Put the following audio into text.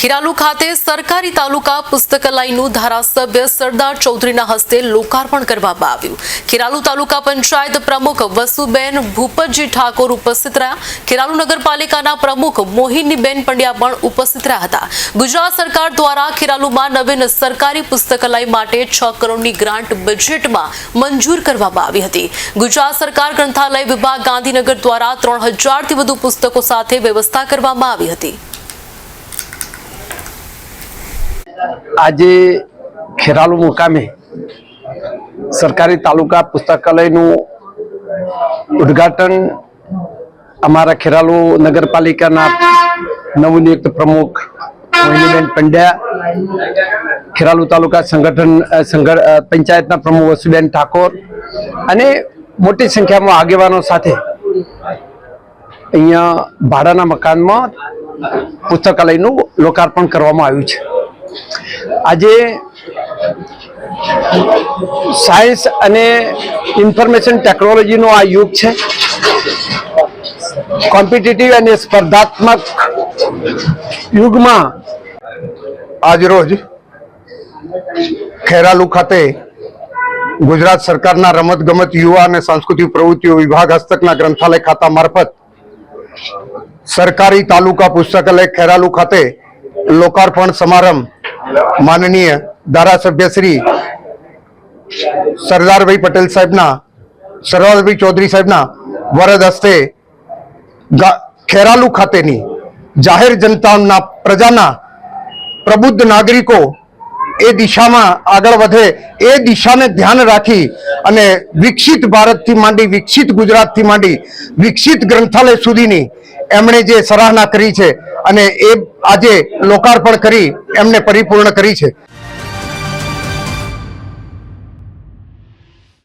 ખીરાલુ ખાતે સરકારી તાલુકા પુસ્તકાલયનું ધારાસભ્ય સરદાર ચૌધરીના હસ્તે લોકાર્પણ કરવામાં આવ્યું. ખીરાલુ તાલુકા પંચાયત પ્રમુખ વસુબેન ભૂપતજી ઠાકોર ઉપસ્થિત રહ્યા. ખીરાલુ નગરપાલિકાના પ્રમુખ મોહિનીબેન પંડ્યા પણ ઉપસ્થિત રહ્યા હતા. ગુજરાત સરકાર દ્વારા ખીરાલુમાં નવીન સરકારી પુસ્તકાલય માટે છ કરોડની ગ્રાન્ટ બજેટમાં મંજૂર કરવામાં આવી હતી. ગુજરાત સરકાર ગ્રંથાલય વિભાગ ગાંધીનગર દ્વારા ત્રણ હજારથી વધુ પુસ્તકો સાથે વ્યવસ્થા કરવામાં આવી હતી. આજે ખેરાલુ મુકામે સરકારી તાલુકા પુસ્તકાલયનું ઉદ્ઘાટન અમારા ખેરાલુ નગરપાલિકાના નવનિયુક્ત પ્રમુખ મોહિનીબેન પંડ્યા, ખેરાલુ તાલુકા સંગઠન પંચાયતના પ્રમુખ વસુબેન ઠાકોર અને મોટી સંખ્યામાં આગેવાનો સાથે અહીંયા ભાડાના મકાનમાં પુસ્તકાલયનું લોકાર્પણ કરવામાં આવ્યું છે. આજે સાયન્સ અને ઇન્ફોર્મેશન ટેકનોલોજીનો આ યુગ છે. કોમ્પિટિટિવ અને સ્પર્ધાત્મક યુગમાં આજરોજ ખેરાલુ ખાતે ગુજરાત સરકારના રમતગમત યુવા અને સાંસ્કૃતિક પ્રવૃત્તિઓ વિભાગ હસ્તકના ગ્રંથાલય ખાતા મારફત સરકારી તાલુકા પુસ્તકાલય ખેરાલુ ખાતે લોકાર્પણ સમારંભ માનનીય ધારાસભ્ય શ્રી સરદારભાઈ પટેલ સાહેબના સરદારભાઈ ચૌધરી સાહેબના વરદ હસ્તે ખેરાલુ ખાતેની જાહેર જનતાના પ્રજાના પ્રબુદ્ધ નાગરિકો એ દિશામાં આગળ વધે, એ દિશાને ધ્યાન રાખી અને વિકસિત ભારતથી માંડી, વિકસિત ગુજરાતથી માંડી, વિકસિત ગ્રંથાલય સુધીની એમણે જે સરાહના કરી છે અને એ આજે લોકાર્પણ કરી, એમને પરિપૂર્ણ કરી છે.